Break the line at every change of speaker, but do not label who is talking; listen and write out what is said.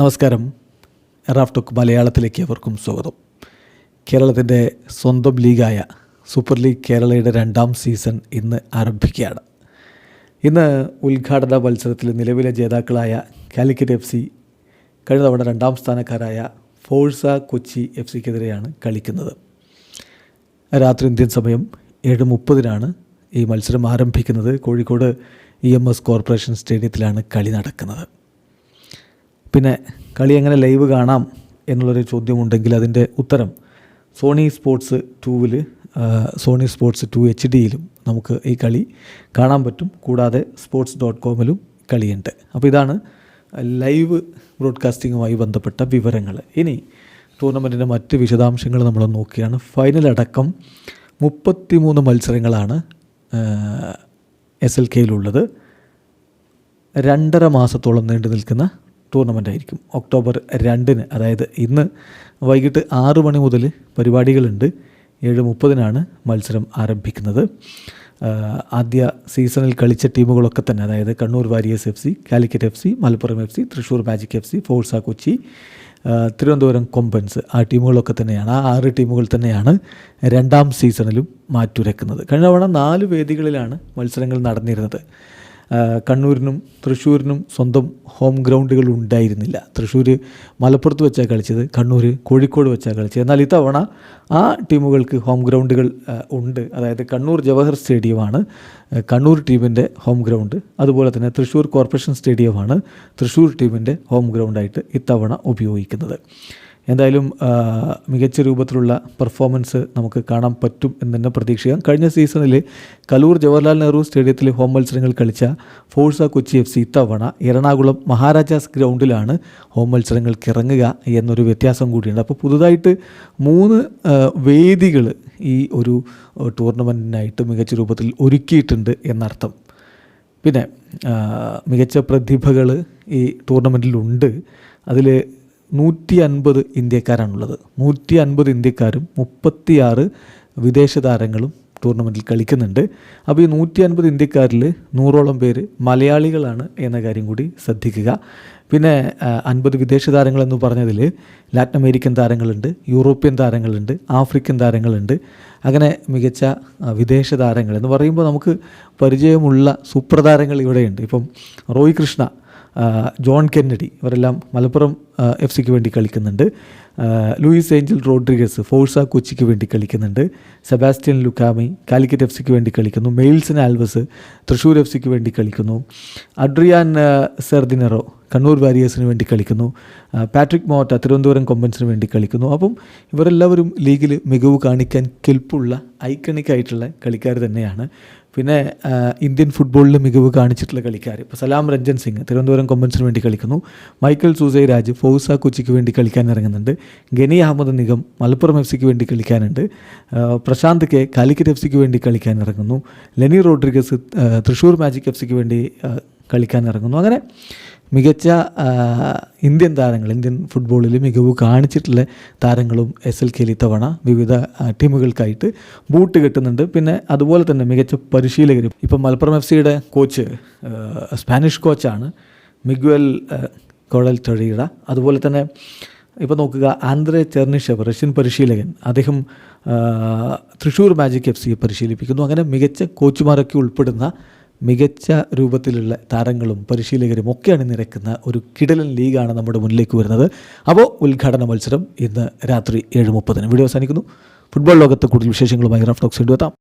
നമസ്കാരം. എറാഫ് ടോക്ക് മലയാളത്തിലേക്ക് അവർക്കും സ്വാഗതം. കേരളത്തിന്റെ സ്വന്തം ലീഗായ സൂപ്പർ ലീഗ് കേരളയുടെ രണ്ടാം സീസൺ ഇന്ന് ആരംഭിക്കുകയാണ്. ഇന്ന് ഉദ്ഘാടന മത്സരത്തിൽ നിലവിലെ ജേതാക്കളായ കാലിക്കറ്റ് എഫ് സി കഴിഞ്ഞ തവണ രണ്ടാം സ്ഥാനക്കാരായ ഫോഴ്സ കൊച്ചി എഫ് സിക്കെതിരെയാണ് കളിക്കുന്നത്. രാത്രി ഇന്ത്യൻ സമയം ഏഴ് മുപ്പതിനാണ് ഈ മത്സരം ആരംഭിക്കുന്നത്. Kozhikode E M S corporation സ്റ്റേഡിയത്തിലാണ് കളി നടക്കുന്നത്. പിന്നെ കളി എങ്ങനെ ലൈവ് കാണാം എന്നുള്ളൊരു ചോദ്യമുണ്ടെങ്കിൽ അതിന്റെ ഉത്തരം സോണി സ്പോർട്സ് ടൂവിൽ സോണി സ്പോർട്സ് ടു എച്ച് ഡിയിലും നമുക്ക് ഈ കളി കാണാൻ പറ്റും. കൂടാതെ സ്പോർട്സ് ഡോട്ട് കോമിലും കളിയുണ്ട്. അപ്പോൾ ഇതാണ് ലൈവ് ബ്രോഡ്കാസ്റ്റിങ്ങുമായി ബന്ധപ്പെട്ട വിവരങ്ങൾ. ഇനി ടൂർണമെന്റിന്റെ മറ്റ് വിശദാംശങ്ങൾ നമ്മൾ നോക്കിയാണ്. ഫൈനൽ അടക്കം മുപ്പത്തിമൂന്ന് മത്സരങ്ങളാണ് എസ് എൽ കെയിലുള്ളത്. രണ്ടര മാസത്തോളം നീണ്ടു നിൽക്കുന്ന ടൂർണമെന്റ് ആയിരിക്കും ഒക്ടോബർ രണ്ടിന് അതായത് ഇന്ന് വൈകിട്ട് ആറ് മണി മുതൽ പരിപാടികളുണ്ട്. ഏഴ് മുപ്പതിനാണ് മത്സരം ആരംഭിക്കുന്നത്. ആദ്യ സീസണിൽ കളിച്ച ടീമുകളൊക്കെ തന്നെ അതായത് Kannur Warriors F C Calicut F C Malappuram F C Thrissur Magic F C Forca Kochi Thiruvananthapuram Kombans ആ ടീമുകളൊക്കെ തന്നെയാണ്. ആ ആറ് ടീമുകൾ തന്നെയാണ് രണ്ടാം സീസണിലും മാറ്റുരക്കുന്നത്. കഴിഞ്ഞ തവണ നാല് വേദികളിലാണ് മത്സരങ്ങൾ നടന്നിരുന്നത്. കണ്ണൂരിനും തൃശ്ശൂരിനും സ്വന്തം ഹോം ഗ്രൗണ്ടുകൾ ഉണ്ടായിരുന്നില്ല. തൃശ്ശൂർ മലപ്പുറത്ത് വെച്ചാണ് കളിച്ചത് കണ്ണൂർ കോഴിക്കോട് വെച്ചാണ് കളിച്ചത്. എന്നാൽ ഇത്തവണ ആ ടീമുകൾക്ക് ഹോം ഗ്രൗണ്ടുകൾ ഉണ്ട്. അതായത് കണ്ണൂർ ജവഹർ സ്റ്റേഡിയമാണ് കണ്ണൂർ ടീമിന്റെ ഹോം ഗ്രൗണ്ട്. അതുപോലെ തന്നെ തൃശ്ശൂർ കോർപ്പറേഷൻ സ്റ്റേഡിയമാണ് തൃശ്ശൂർ ടീമിന്റെ ഹോം ഗ്രൗണ്ടായിട്ട് ഇത്തവണ ഉപയോഗിക്കുന്നത്. എന്തായാലും മികച്ച രൂപത്തിലുള്ള പെർഫോമൻസ് നമുക്ക് കാണാൻ പറ്റും എന്ന് തന്നെ പ്രതീക്ഷിക്കാം. കഴിഞ്ഞ സീസണിൽ കലൂർ ജവഹർലാൽ നെഹ്റു സ്റ്റേഡിയത്തിൽ ഹോം മത്സരങ്ങൾ കളിച്ച ഫോഴ്സ കൊച്ചി എഫ് സി ഇത്തവണ എറണാകുളം മഹാരാജാസ് ഗ്രൗണ്ടിലാണ് ഹോം മത്സരങ്ങൾക്ക് ഇറങ്ങുക എന്നൊരു വ്യത്യാസം കൂടിയുണ്ട്. അപ്പോൾ പുതുതായിട്ട് മൂന്ന് വേദികൾ ഈ ഒരു ടൂർണമെന്റിനായിട്ട് മികച്ച രൂപത്തിൽ ഒരുക്കിയിട്ടുണ്ട് എന്നർത്ഥം. പിന്നെ മികച്ച പ്രതിഭകൾ ഈ ടൂർണമെന്റിലുണ്ട് അതിൽ നൂറ്റി അൻപത് ഇന്ത്യക്കാരാണുള്ളത്. നൂറ്റി അൻപത് ഇന്ത്യക്കാരും മുപ്പത്തിയാറ് വിദേശ താരങ്ങളും ടൂർണമെന്റിൽ കളിക്കുന്നുണ്ട്. അപ്പോൾ ഈ നൂറ്റി അൻപത് ഇന്ത്യക്കാരിൽ നൂറോളം പേര് മലയാളികളാണ് എന്ന കാര്യം കൂടി ശ്രദ്ധിക്കുക. പിന്നെ അൻപത് വിദേശ താരങ്ങളെന്ന് പറഞ്ഞതിൽ ലാറ്റിൻ അമേരിക്കൻ താരങ്ങളുണ്ട് യൂറോപ്യൻ താരങ്ങളുണ്ട് ആഫ്രിക്കൻ താരങ്ങളുണ്ട്. അങ്ങനെ മികച്ച വിദേശ താരങ്ങൾ എന്ന് പറയുമ്പോൾ നമുക്ക് പരിചയമുള്ള സൂപ്പർ താരങ്ങൾ ഇവിടെയുണ്ട്. ഇപ്പം റോയ് കൃഷ്ണ ജോൺ കെന്നഡി ഇവരെല്ലാം മലപ്പുറം എഫ് സിക്ക് വേണ്ടി കളിക്കുന്നുണ്ട്. ലൂയിസ് ഏഞ്ചൽ റോഡ്രിഗസ് ഫോഴ്സ കൊച്ചിക്ക് വേണ്ടി കളിക്കുന്നുണ്ട്. സെബാസ്റ്റ്യൻ ലുക്കാമി കാലിക്കറ്റ് എഫ് സിക്ക് വേണ്ടി കളിക്കുന്നു. മെയിൽസൺ ആൽവസ് തൃശ്ശൂർ എഫ് സിക്ക് വേണ്ടി കളിക്കുന്നു. അഡ്രിയാൻ സെർദിനറോ കണ്ണൂർ വാരിയേഴ്സിന് വേണ്ടി കളിക്കുന്നു. പാട്രിക് മോട്ട തിരുവനന്തപുരം കൊമ്പൻസിന് വേണ്ടി കളിക്കുന്നു. അപ്പം ഇവരെല്ലാവരും ലീഗിൽ മികവ് കാണിക്കാൻ കെൽപ്പുള്ള ഐക്കണിക്കായിട്ടുള്ള കളിക്കാർ തന്നെയാണ്. പിന്നെ ഇന്ത്യൻ ഫുട്ബോളിൽ മികവ് കാണിച്ചിട്ടുള്ള കളിക്കാർ ഇപ്പോൾ സലാം രഞ്ജൻ സിംഗ് തിരുവനന്തപുരം കൊമ്പൻസിന് വേണ്ടി കളിക്കുന്നു. മൈക്കൽ സൂസൈ രാജ് ഫൗസ കൊച്ചിക്ക് വേണ്ടി കളിക്കാൻ ഇറങ്ങുന്നുണ്ട്. ഗനി അഹമ്മദ് നിഗം മലപ്പുറം എഫ് സിക്ക് വേണ്ടി കളിക്കാനുണ്ട്. പ്രശാന്ത് കെ കാലിക്കറ്റ് എഫ് സിക്ക് വേണ്ടി കളിക്കാൻ ഇറങ്ങുന്നു. Lenny Rodrigues Thrissur Magic F സിക്ക് വേണ്ടി കളിക്കാൻ ഇറങ്ങുന്നു. അങ്ങനെ മികച്ച ഇന്ത്യൻ താരങ്ങൾ ഇന്ത്യൻ ഫുട്ബോളിൽ മികവ് കാണിച്ചിട്ടുള്ള താരങ്ങളും എസ് എൽ കെയിൽ ഇത്തവണ വിവിധ ടീമുകൾക്കായിട്ട് ബൂട്ട് കെട്ടുന്നുണ്ട്. പിന്നെ അതുപോലെ തന്നെ മികച്ച പരിശീലകരും. ഇപ്പം മലപ്പുറം എഫ് സിയുടെ കോച്ച് സ്പാനിഷ് കോച്ചാണ് മിഗ്വൽ കൊഴൽ തൊഴിയുടെ അതുപോലെ തന്നെ ഇപ്പോൾ നോക്കുക ആന്ധ്രെ ചെർണിഷവ് റഷ്യൻ പരിശീലകൻ. അദ്ദേഹം തൃശ്ശൂർ മാജിക് എഫ് സിയെ പരിശീലിപ്പിക്കുന്നു. അങ്ങനെ മികച്ച കോച്ചുമാരൊക്കെ ഉൾപ്പെടുന്ന മികച്ച രൂപത്തിലുള്ള താരങ്ങളും പരിശീലകരും ഒക്കെ അണിനിരക്കുന്ന ഒരു കിടലൻ ലീഗാണ് നമ്മുടെ മുന്നിലേക്ക് വരുന്നത്. അപ്പോൾ ഉദ്ഘാടന മത്സരം ഇന്ന് രാത്രി ഏഴ് മുപ്പതിന് വീഡിയോ അവസാനിക്കുന്നു. ഫുട്ബോൾ ലോകത്ത് കൂടുതൽ വിശേഷങ്ങളുമായി റഫ് ടോക്സ് എത്താം